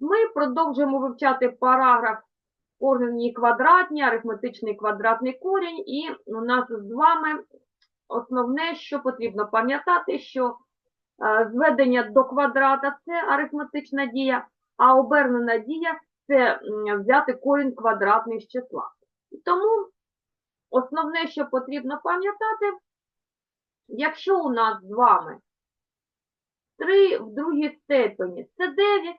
Ми продовжуємо вивчати параграф корені квадратні, арифметичний квадратний корінь, і у нас з вами основне, що потрібно пам'ятати, що е, зведення до квадрата – це арифметична дія, а обернена дія – це взяти корінь квадратний з числа. Тому основне, що потрібно пам'ятати, якщо у нас з вами 3 в другій степені це 9,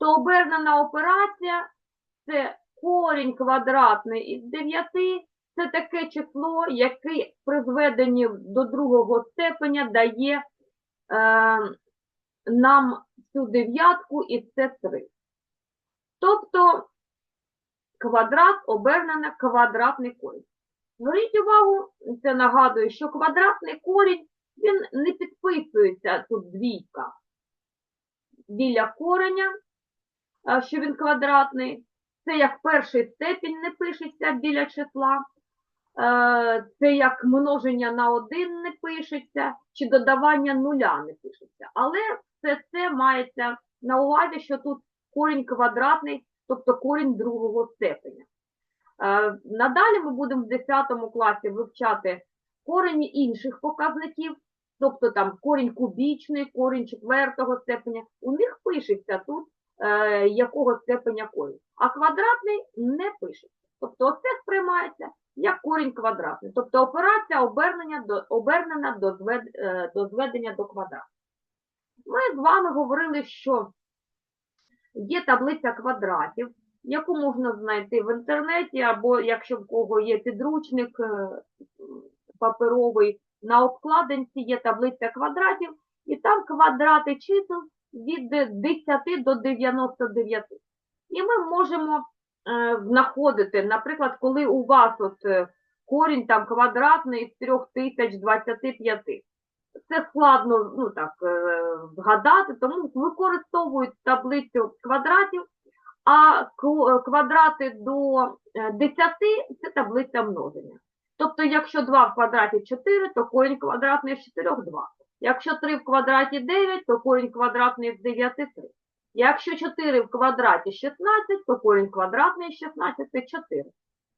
то обернена операція це корінь квадратний із 9, це таке число, яке при зведенні до другого степеня дає е, нам цю дев'ятку і це 3. Тобто квадрат обернена квадратний корінь. Зверніть увагу, це нагадує, що квадратний корінь, він не підписується тут двійка біля кореня, що він квадратний. Це як перший степінь не пишеться біля числа. Це як множення на один не пишеться, чи додавання нуля не пишеться. Але все це мається на увазі, що тут корінь квадратний, тобто корінь другого степеня. Надалі ми будемо в 10 класі вивчати корені інших показників, тобто там корінь кубічний, корінь четвертого степеня. У них пишеться тут е, якого степеня корінь, а квадратний не пишеться. Тобто оце сприймається як корінь квадратний. Тобто операція обернення до, обернена до, звед, е, до зведення до квадрату. Ми з вами говорили, що є таблиця квадратів, яку можна знайти в інтернеті, або якщо в кого є підручник е, паперовий, на обкладинці є таблиця квадратів, і там квадрати чисел від 10 до 99. І ми можемо е, знаходити, наприклад, коли у вас от е, корінь там квадратний з 3025. Це складно ну, так, е, згадати, тому використовують таблицю квадратів, а квадрати до е, 10 – це таблиця множення. Тобто, якщо 2 в квадраті 4, то корінь квадратний з 4 – 2. Якщо 3 в квадраті 9, то корінь квадратний з 9 – 3. Якщо 4 в квадраті 16, то корінь квадратний з 16 – 4.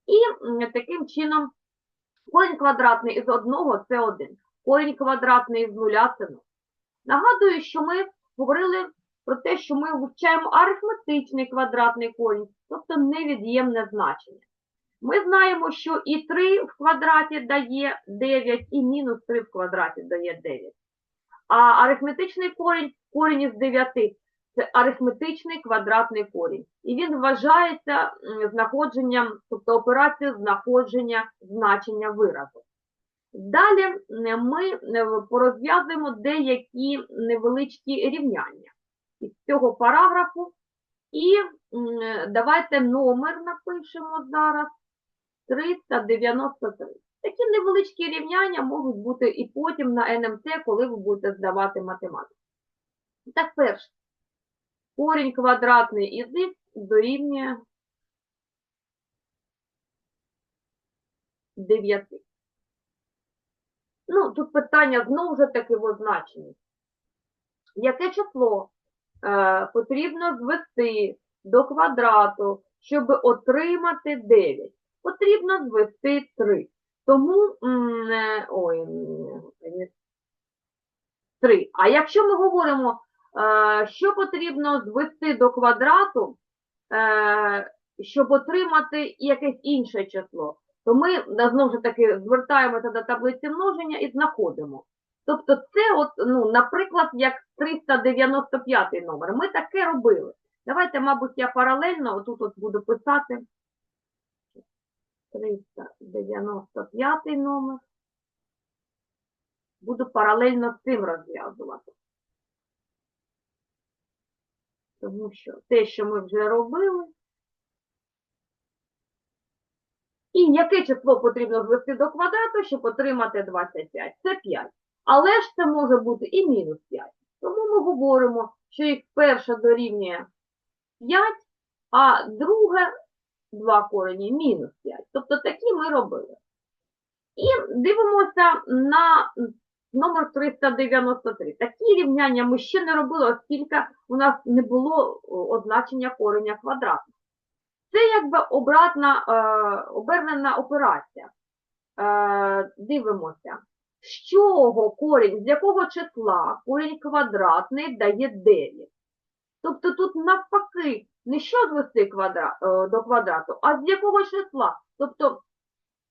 І таким чином корінь квадратний із 1 – це 1. Корінь квадратний з 0 – це 0. Нагадую, що ми говорили про те, що ми вивчаємо арифметичний квадратний корінь, тобто невід'ємне значення. Ми знаємо, що і 3 в квадраті дає 9, і мінус 3 в квадраті дає 9. А арифметичний корінь, корінь із 9, це арифметичний квадратний корінь. І він вважається знаходженням, тобто операцією знаходження значення виразу. Далі ми порозв'язуємо деякі невеличкі рівняння із цього параграфу. І давайте номер напишемо зараз 393. Такі невеличкі рівняння можуть бути і потім на НМТ, коли ви будете здавати математику. Так, перше. Корінь квадратний із х дорівнює 9. Ну, тут питання знову ж таки в означенні. Яке число е, потрібно звести до квадрату, щоб отримати 9? Потрібно звести 3. Тому, е, ой, не 3. А якщо ми говоримо, е, що потрібно звести до квадрату, е, щоб отримати якесь інше число, то ми е, знову ж таки звертаємося до таблиці множення і знаходимо. Тобто це, от, ну, наприклад, як 395 номер. Ми таке робили. Давайте, мабуть, я паралельно отут от буду писати 395 номер. Буду паралельно з цим розв'язувати. Тому що те, що ми вже робили. І яке число потрібно звести до квадрату, щоб отримати 25? Це 5. Але ж це може бути і мінус 5. Тому ми говоримо, що їх перша дорівнює 5, а друге 2 корені мінус 5. Тобто такі ми робили. І дивимося на номер 393. Такі рівняння ми ще не робили, оскільки у нас не було означення кореня квадратного. Це якби обратна, е, обернена операція. Е, дивимося, з чого корінь, з якого числа корінь квадратний дає 9. Тобто тут навпаки, не що звести квадра, е, до квадрату, а з якого числа. Тобто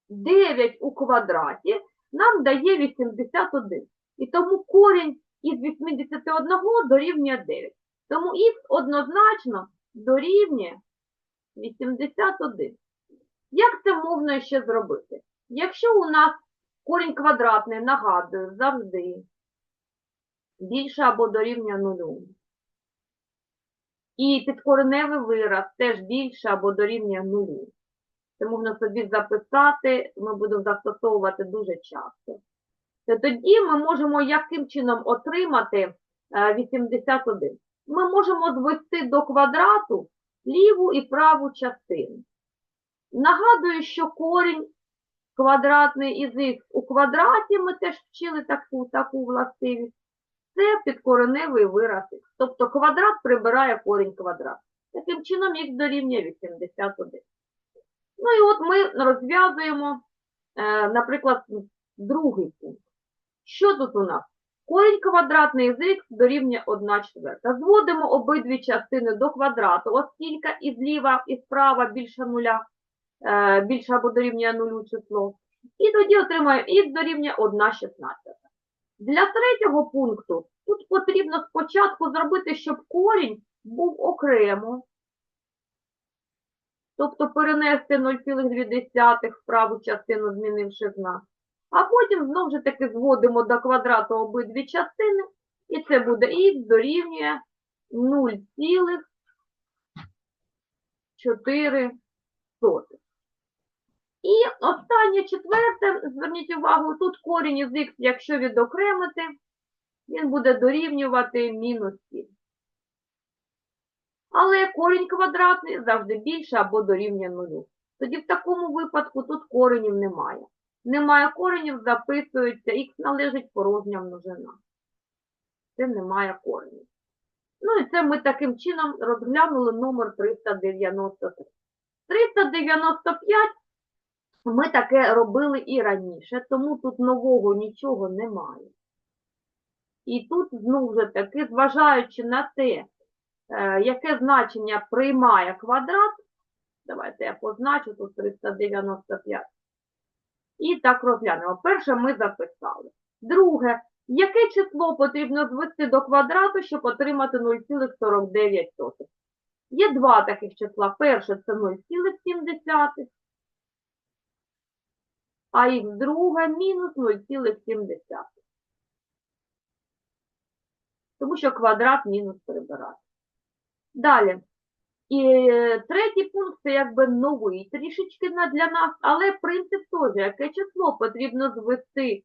9 у квадраті нам дає 81. І тому корінь із 81 дорівнює 9. Тому х однозначно дорівнює 81. Як це можна ще зробити? Якщо у нас корінь квадратний, нагадую, завжди більше або дорівнює нулю, і підкореневий вираз теж більше або дорівнює нулю. Це можна собі записати, ми будемо застосовувати дуже часто. То тоді ми можемо яким чином отримати е, 81? Ми можемо звести до квадрату ліву і праву частину. Нагадую, що корінь квадратний із х у квадраті, ми теж вчили таку, таку властивість, це підкореневий вираз х. Тобто квадрат прибирає корінь квадрат. Таким чином х дорівнює 81. Ну і от ми розв'язуємо, е, наприклад, другий пункт. Що тут у нас? Корінь квадратний з х дорівнює 1 четверта. Зводимо обидві частини до квадрату, оскільки і зліва, і справа більше нуля, е, більше або дорівнює нулю число. І тоді отримаємо х дорівнює 1 шістнадцята. Для третього пункту тут потрібно спочатку зробити, щоб корінь був окремо, тобто перенести 0,2 в праву частину, змінивши знак. А потім знову ж таки зводимо до квадрату обидві частини, і це буде х дорівнює 0,4. І четверте, зверніть увагу, тут корінь із х, якщо відокремити, він буде дорівнювати мінус 7. Але корінь квадратний завжди більше або дорівнює нулю. Тоді в такому випадку тут коренів немає. Немає коренів, записується, х належить порожня множина. Це немає коренів. Ну і це ми таким чином розглянули номер 393. 395 ми таке робили і раніше, тому тут нового нічого немає. І тут, знову ж таки, зважаючи на те, е, яке значення приймає квадрат, давайте я позначу тут 395. І так розглянемо. Перше ми записали. Друге, яке число потрібно звести до квадрату, щоб отримати 0,49? Є два таких числа. Перше це 0,7, а х друге мінус 0,7. Тому що квадрат мінус прибирати. Далі. І третій пункт це якби новий трішечки для нас, але принцип теж, яке число потрібно звести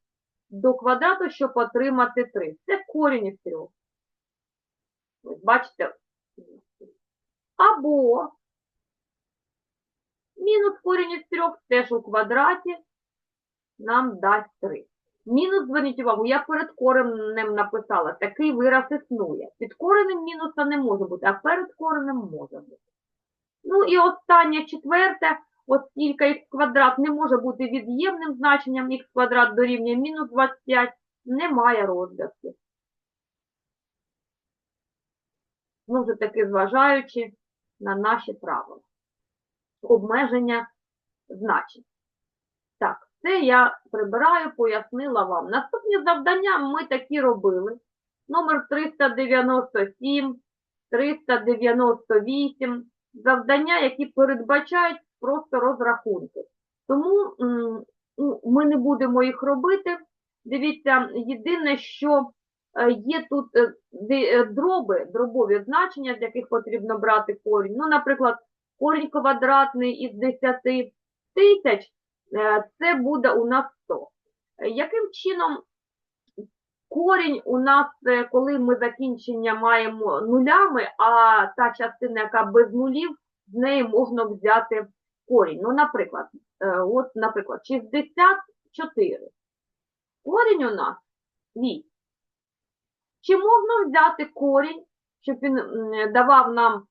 до квадрату, щоб отримати 3. Це корінь із трьох. Ось бачите? Або мінус корінь із трьох теж у квадраті нам дасть 3. Мінус, зверніть увагу, я перед коренем написала, такий вираз існує. Під коренем мінуса не може бути, а перед коренем може бути. Ну і останнє четверте, оскільки х квадрат не може бути від'ємним значенням, х квадрат дорівнює мінус 25, немає розв'язку. Ну, вже таки зважаючи на наші правила. Обмеження значень. Так, це я прибираю, пояснила вам. Наступні завдання ми такі робили. Номер 397, 398. Завдання, які передбачають просто розрахунки. Тому ну, ми не будемо їх робити. Дивіться, єдине, що е, є тут е, е, дроби, дробові значення, з яких потрібно брати корінь. Ну, наприклад, корінь квадратний із 10 тисяч це буде у нас 100. Е, Яким чином корінь у нас, е, коли ми закінчення маємо нулями, а та частина, яка без нулів, з неї можна взяти корінь. Ну, наприклад, е, от, наприклад, 64. Корінь у нас свій. Чи можна взяти корінь, щоб він давав нам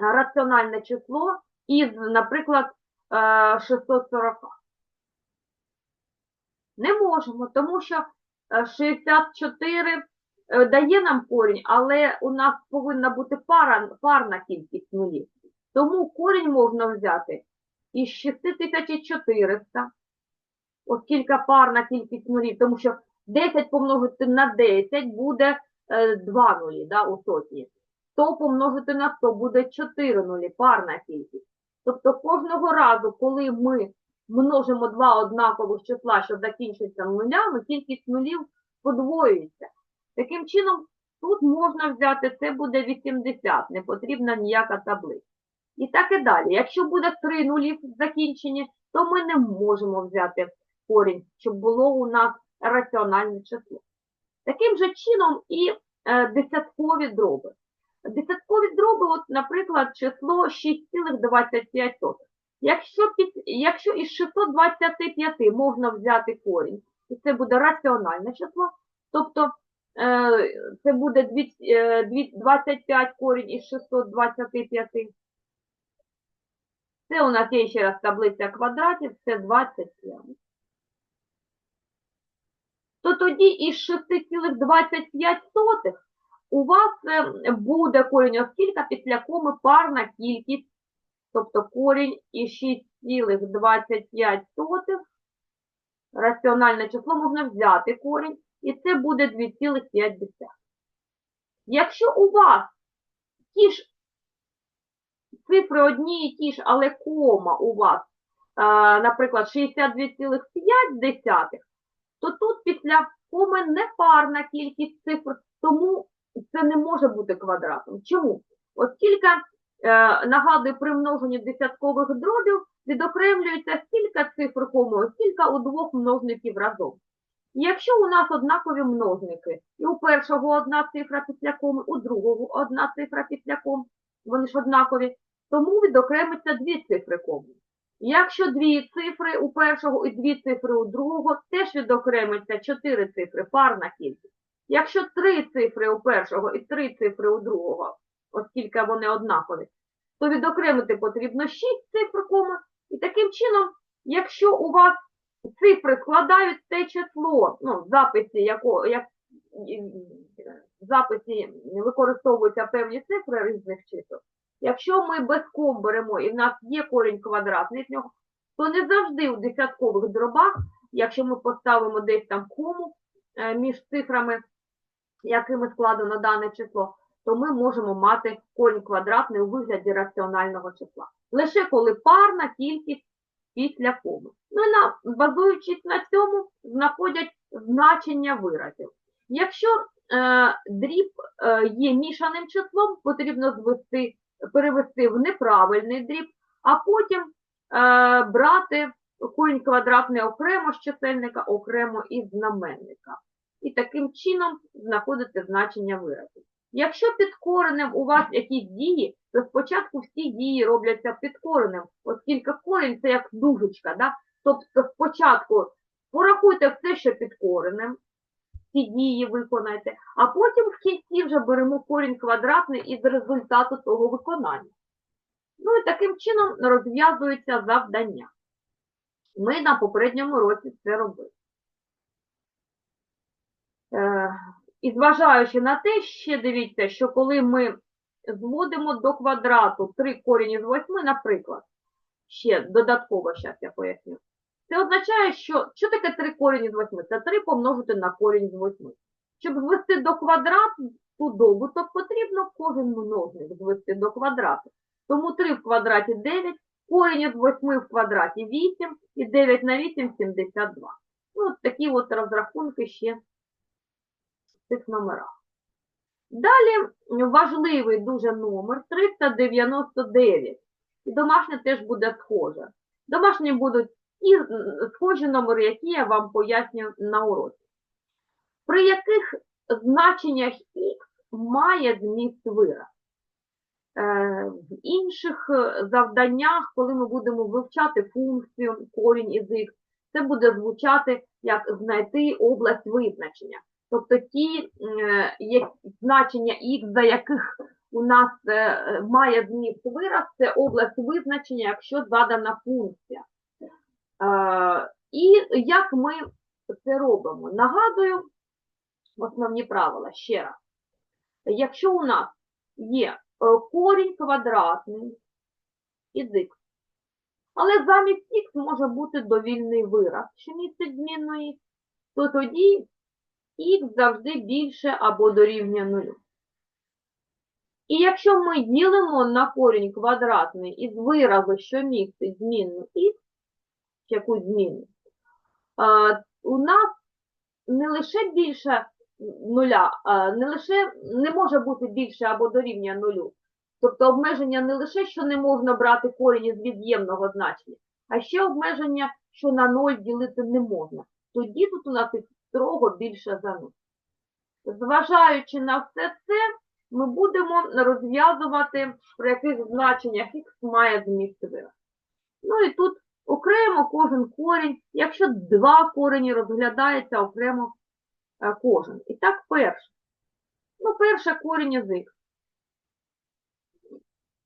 раціональне число із, наприклад, е, 640? Не можемо, тому що е, 64 е, дає нам корінь, але у нас повинна бути пара, парна кількість нулів. Тому корінь можна взяти із 6400, оскільки парна кількість нулів, тому що 10 помножити на 10 буде е, 2 нулі да, у сотні. 100 помножити на 100 буде 4 нулі, парна кількість. Тобто кожного разу, коли ми множимо два однакових числа, що закінчуються нулями, кількість нулів подвоюється. Таким чином, тут можна взяти, це буде 80, не потрібна ніяка таблиця. І так і далі. Якщо буде 3 нулі в закінченні, то ми не можемо взяти корінь, щоб було у нас раціональне число. Таким же чином і е, десяткові дроби. Десяткові дроби, от, наприклад, число 6,25. Якщо, під, якщо із 625 можна взяти корінь, і це буде раціональне число, тобто е, це буде дві- е, дві- 25 корінь із 625. Це у нас є ще раз таблиця квадратів, це 25. То тоді із 6,25 у вас е, буде корінь, оскільки після коми парна кількість, тобто корінь із 6,25, раціональне число можна взяти корінь, і це буде 2,5. Якщо у вас ті ж цифри одні і ті ж, але кома у вас, е, наприклад, 62,5, то тут після коми не парна кількість цифр, тому це не може бути квадратом. Чому? Оскільки, е, нагадую, при множенні десяткових дробів відокремлюється стільки цифр комою, скільки у двох множників разом. Якщо у нас однакові множники, і у першого одна цифра після коми, у другого одна цифра після коми, вони ж однакові, тому відокремиться дві цифри коми. Якщо дві цифри у першого і дві цифри у другого, теж відокремиться чотири цифри, парна кількість. Якщо три цифри у першого і три цифри у другого, оскільки вони однакові, то відокремити потрібно шість цифр кома. І таким чином, якщо у вас цифри складають те число, ну, записі, яко, як, в записі використовуються певні цифри різних чисел, Якщо ми без ком беремо і в нас є корінь квадратний з нього, то не завжди у десяткових дробах, якщо ми поставимо десь там кому е, між цифрами, якими складено дане число, то ми можемо мати корінь квадратний у вигляді раціонального числа. Лише коли парна кількість після коми. Ну і на, базуючись на цьому, знаходять значення виразів. Якщо е, дріб е, є мішаним числом, потрібно звести перевести в неправильний дріб, а потім е, брати корінь квадратний окремо з чисельника, окремо із знаменника. І таким чином знаходити значення виразу. Якщо під коренем у вас якісь дії, то спочатку всі дії робляться під коренем, оскільки корінь це як дужечка. Да? Тобто спочатку порахуйте все, що під коренем, ці дії виконайте, а потім в кінці вже беремо корінь квадратний із результату того виконання. Ну і таким чином розв'язується завдання. Ми на попередньому році це робили. Е, і зважаючи на те, ще дивіться, що коли ми зводимо до квадрату 3 корінь із 8, наприклад, ще додатково, зараз я поясню, це означає, що що таке 3 корінь із 8? Це 3 помножити на корінь з 8. Щоб звести до квадрату добуток, потрібно кожен множник звести до квадрату. Тому 3 в квадраті 9, корінь із 8 в квадраті 8 і 9 на 8 – 72. Ну, от такі от розрахунки ще цих номерах. Далі важливий дуже номер 399. І домашнє теж буде схоже. Домашні будуть і схожі номери, які я вам поясню на уроці. При яких значеннях х має зміст вираз? Е, В інших завданнях, коли ми будемо вивчати функцію корінь із х, це буде звучати як знайти область визначення. Тобто ті е, як- значення х, за яких у нас е, е, має зміст вираз, це область визначення, якщо задана функція. Е, І як ми це робимо? Нагадую основні правила ще раз. Якщо у нас є е, корінь квадратний із х, але замість х може бути довільний вираз, що містить змінну х, то тоді х завжди більше або дорівнює нулю. І якщо ми ділимо на корінь квадратний із виразу, що містить змінну х, якусь зміну, е, у нас не лише більше нуля, не лише не може бути більше або дорівнює нулю. Тобто обмеження не лише, що не можна брати корінь із від'ємного значення, а ще обмеження, що на 0 ділити не можна. Тоді тут у нас строго більше за 0. Зважаючи на все це, ми будемо розв'язувати, при яких значеннях х має зміст вираз. Ну і тут окремо кожен корінь, якщо два корені розглядається окремо е, кожен. І так перше. Ну, перше корінь із х.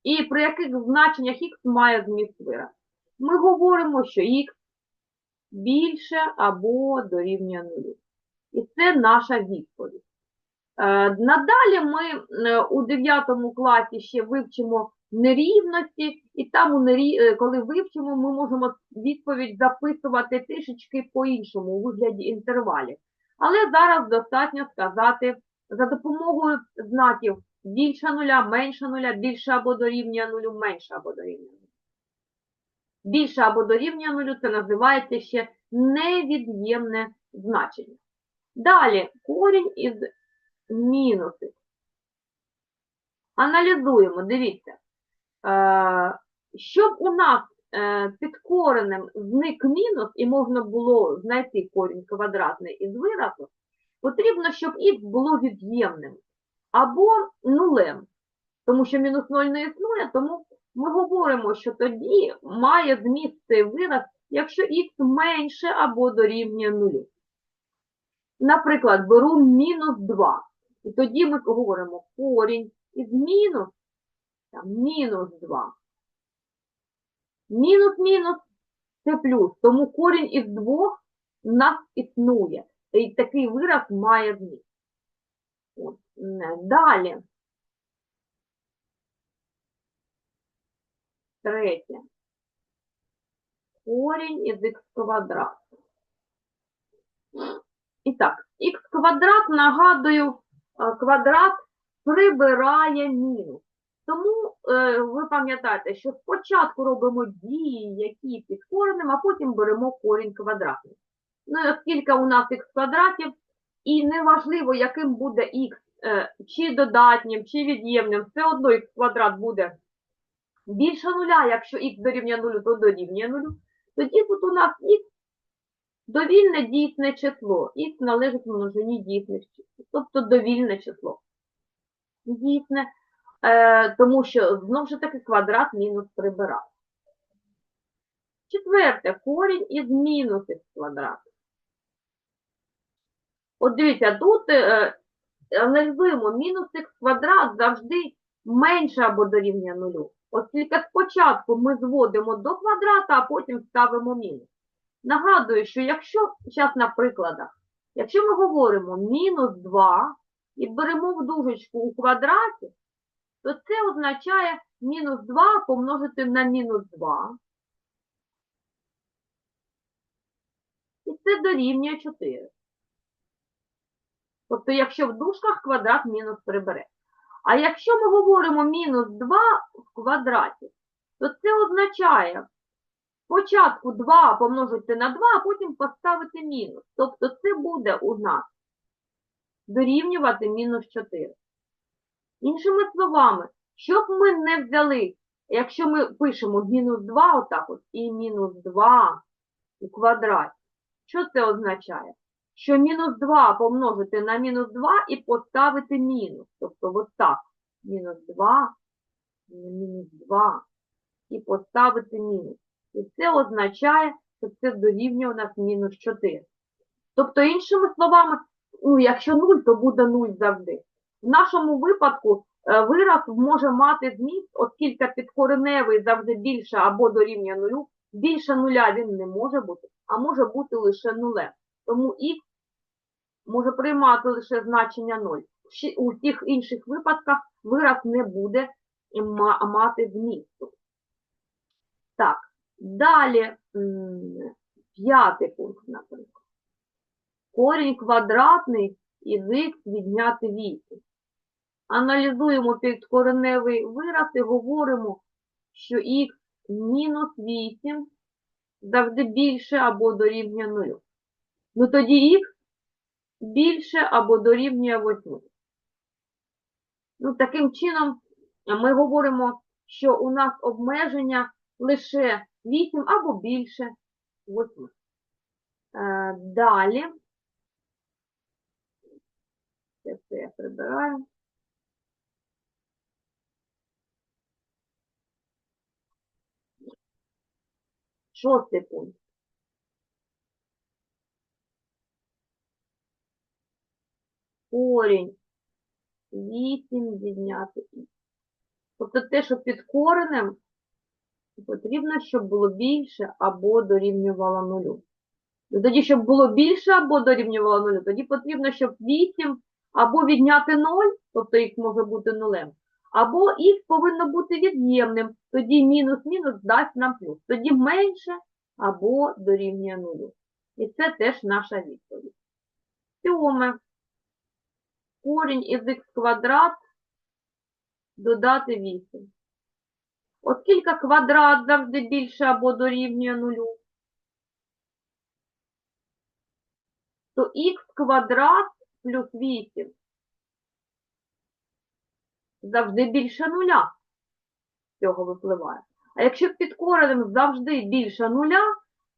І при яких значеннях х має зміст вираз. Ми говоримо, що х більше або дорівнює нулю. І це наша відповідь. Е, Надалі ми е, у 9 класі ще вивчимо нерівності, і там, е, коли вивчимо, ми можемо відповідь записувати трішечки по-іншому, у вигляді інтервалів. Але зараз достатньо сказати за допомогою знаків більше нуля, менше нуля, більше або дорівнює нулю, менше або дорівнює. Більше або дорівнює нулю це називається ще невід'ємне значення. Далі корінь із мінуси. Аналізуємо, дивіться. Е, Щоб у нас е, під коренем зник мінус і можна було знайти корінь квадратний із виразу, потрібно, щоб х було від'ємним або нулем. Тому що мінус 0 не існує, тому ми говоримо, що тоді має зміст цей вираз, якщо х менше або дорівнює нулю. Наприклад, беру мінус 2. І тоді ми говоримо корінь із мінус, там, мінус 2. Мінус мінус це плюс. Тому корінь із двох в нас існує. І такий вираз має зміст. Далі. Третє. Корінь із х квадрат. І так, х квадрат, нагадую, е, квадрат прибирає мінус. Тому е, ви пам'ятаєте, що спочатку робимо дії, які під коренем, а потім беремо корінь квадратний. Ну, оскільки у нас х квадратів, і неважливо, яким буде х, е, чи додатнім, чи від'ємним, все одно х квадрат буде більше нуля, якщо х дорівнює нулю, то дорівнює нулю. Тоді тут у нас х довільне дійсне число. Х належить множині дійсних чисел, тобто довільне число. Дійсне, е, тому що, знову ж таки, квадрат мінус прибирає. Четверте, корінь із мінус х квадрат. От дивіться, тут е, аналізуємо мінус х квадрат завжди менше або дорівнює нулю. Оскільки спочатку ми зводимо до квадрата, а потім ставимо мінус. Нагадую, що якщо, зараз на прикладах, якщо ми говоримо мінус 2 і беремо в дужечку у квадраті, то це означає мінус 2 помножити на мінус 2. І це дорівнює 4. Тобто, якщо в дужках квадрат мінус прибере. А якщо ми говоримо мінус 2 в квадраті, то це означає спочатку 2 помножити на 2, а потім поставити мінус. Тобто це буде у нас дорівнювати мінус 4. Іншими словами, щоб ми не взяли, якщо ми пишемо мінус 2 отак от, і мінус 2 у квадраті, що це означає? Що мінус 2 помножити на мінус 2 і поставити мінус. Тобто ось так. Мінус 2 на мінус 2 і поставити мінус. І це означає, що це дорівнює у нас мінус 4. Тобто, іншими словами, ну, якщо 0, то буде 0 завжди. В нашому випадку е, вираз може мати зміст, оскільки підкореневий завжди більше або дорівнює нулю, більше нуля він не може бути, а може бути лише нулем. Тому х може приймати лише значення 0. У всіх інших випадках вираз не буде мати змісту. Так, далі п'ятий пункт, наприклад. Корінь квадратний із х відняти 8. Аналізуємо підкореневий вираз і говоримо, що х мінус 8 завжди більше або дорівнює 0. Ну тоді х більше або дорівнює 8. Ну, таким чином, ми говоримо, що у нас обмеження лише 8 або більше 8. Е, Далі. Це все я прибираю. Шостий пункт. Корінь 8 відняти х. Тобто те, що під коренем, потрібно, щоб було більше або дорівнювало нулю. Ну, Тоді, щоб було більше або дорівнювало нулю, тоді потрібно, щоб 8 або відняти 0, тобто х може бути нулем, або х повинно бути від'ємним, тоді мінус-мінус дасть нам плюс. Тоді менше або дорівнює нулю. І це теж наша відповідь. Сьоме. Корінь із х квадрат додати 8. Оскільки квадрат завжди більше або дорівнює нулю, то х квадрат плюс 8 завжди більше нуля. Цього випливає. А якщо під коренем завжди більше нуля,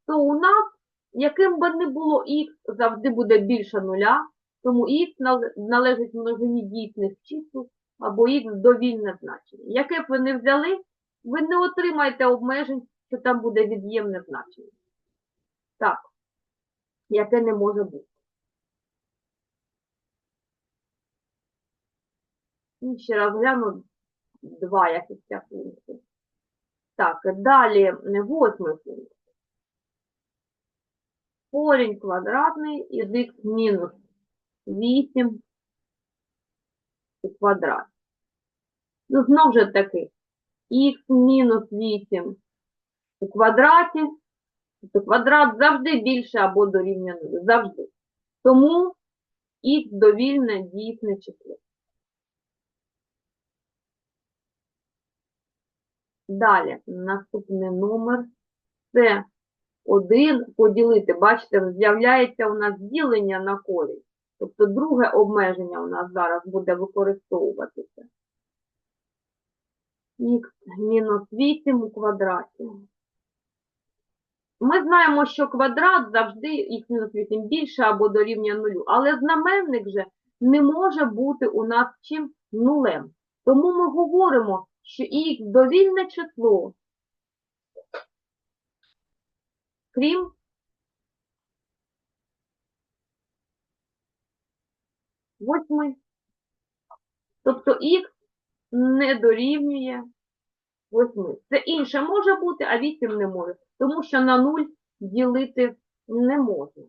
то у нас, яким би не було х, завжди буде більше нуля, тому х належить множині дійсних чисел або х довільне значення. Яке б ви не взяли, ви не отримаєте обмежень, що там буде від'ємне значення. Так, яке не може бути. І ще раз гляну два якихось пункти. Так, далі восьмий пункт. Корінь квадратний із х мінус 8 у квадраті. Ну, знову ж таки, х мінус 8 у квадраті, то квадрат завжди більше або дорівнює 0. Завжди. Тому х довільне дійсне число. Далі, наступний номер. Це 1 поділити. Бачите, з'являється у нас ділення на корінь. Тобто друге обмеження у нас зараз буде використовуватися. Х мінус 8 у квадраті. Ми знаємо, що квадрат завжди х мінус 8 більше або дорівнює нулю, але знаменник же не може бути у нас чим нулем. Тому ми говоримо, що х довільне число, крім восьми. Тобто х не дорівнює 8. Це інше може бути, а 8 не може, тому що на 0 ділити не можна.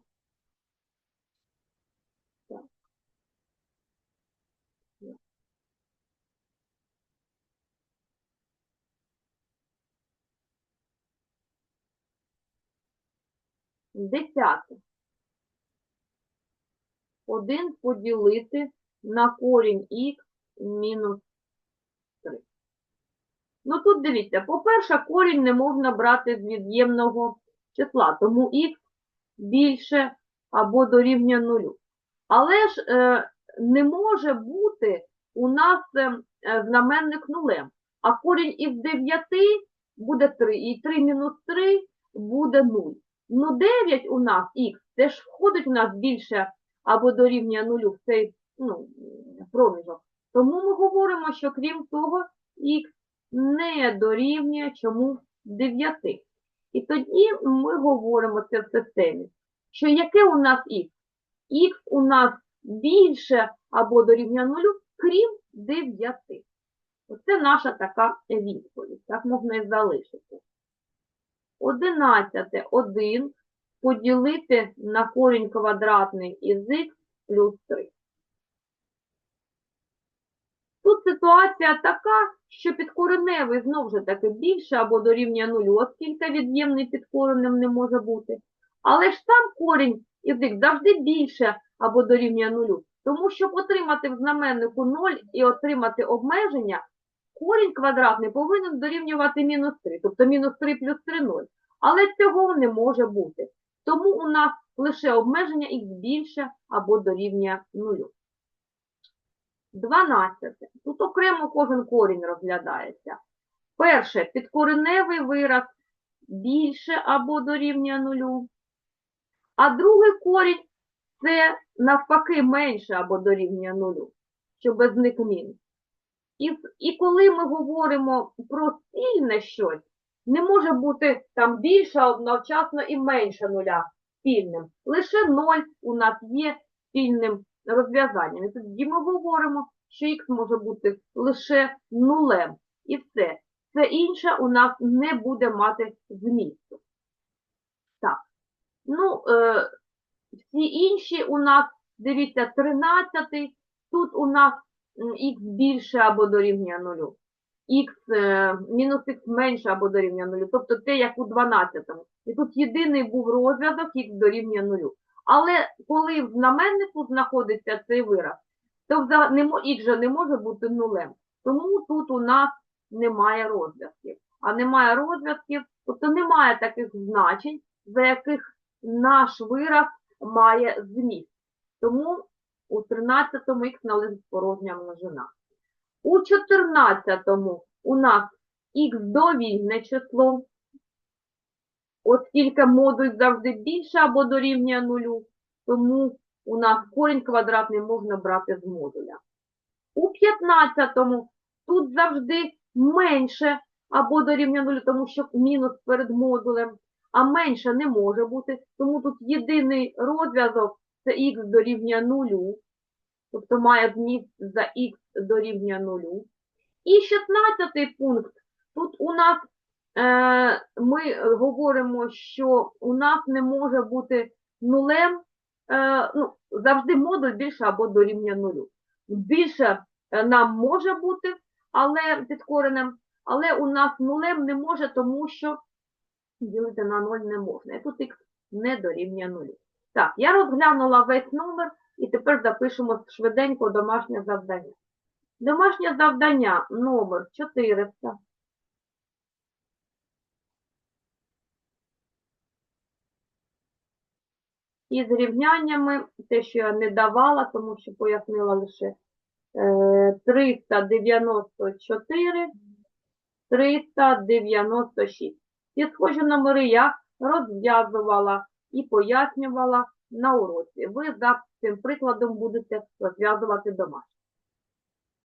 Десяте. 1 поділити на корінь х мінус 3. Ну тут дивіться, по-перше, корінь не можна брати з від'ємного числа, тому х більше або дорівнює нулю. Але ж е, не може бути у нас е, е, знаменник нулем. А корінь із 9 буде 3, і 3 мінус 3 буде 0. Ну 9 у нас х, це ж входить у нас більше або дорівнює нулю в цей ну, проміжок. Тому ми говоримо, що крім того, х не дорівнює чому 9. І тоді ми говоримо це в системі, що яке у нас х? Х у нас більше або дорівнює нулю, крім 9. Оце наша така відповідь. Так можна і залишити. 11 1 поділити на корінь квадратний із х плюс 3. Тут ситуація така, що підкореневий знову ж таки більше або дорівнює нулю, оскільки від'ємний підкореним не може бути. Але ж сам корінь із х завжди більше або дорівнює нулю. Тому щоб отримати в знаменнику 0 і отримати обмеження, корінь квадратний повинен дорівнювати мінус 3, тобто мінус 3 плюс 3 – 0. Але цього не може бути. Тому у нас лише обмеження х більше або дорівнює 0. 12. Тут окремо кожен корінь розглядається. Перше, підкореневий вираз більше або дорівнює 0. А другий корінь це навпаки менше або дорівнює 0, що без мінус. І, і коли ми говоримо про спільне щось, не може бути там більше одночасно і менше нуля спільним. Лише 0 у нас є спільним розв'язанням. І тоді ми говоримо, що х може бути лише нулем. І все. Це інше у нас не буде мати змісту. Так. Ну, е, всі інші у нас, дивіться, 13, тут у нас х більше або дорівнює 0. Х, е, мінус х менше або дорівнює 0. Тобто те, як у 12. І тут єдиний був розв'язок х дорівнює 0. Але коли в знаменнику знаходиться цей вираз, то х же не може бути нулем. Тому тут у нас немає розв'язків. А немає розв'язків, тобто немає таких значень, за яких наш вираз має зміст. Тому у 13-му х належить порожня множина. У 14-му у нас х довільне число, оскільки модуль завжди більше або дорівнює нулю, тому у нас корінь квадратний можна брати з модуля. У 15-му тут завжди менше або дорівнює нулю, тому що мінус перед модулем, а менше не може бути, тому тут єдиний розв'язок це х дорівнює нулю, тобто має зміст за х дорівнює нулю. І 16 пункт. Тут у нас е, ми говоримо, що у нас не може бути нулем, е, ну, завжди модуль більше або дорівнює нулю. Більше е, нам може бути, але під коренем, але у нас нулем не може, тому що ділити на 0 не можна. І тут х не дорівнює нулю. Так, я розглянула весь номер і тепер запишемо швиденько домашнє завдання. Домашнє завдання номер 400. І з рівняннями, те, що я не давала, тому що пояснила лише е, 394, 396. Ці схожі номери я розв'язувала і пояснювала на уроці. Ви за цим прикладом будете розв'язувати домашні.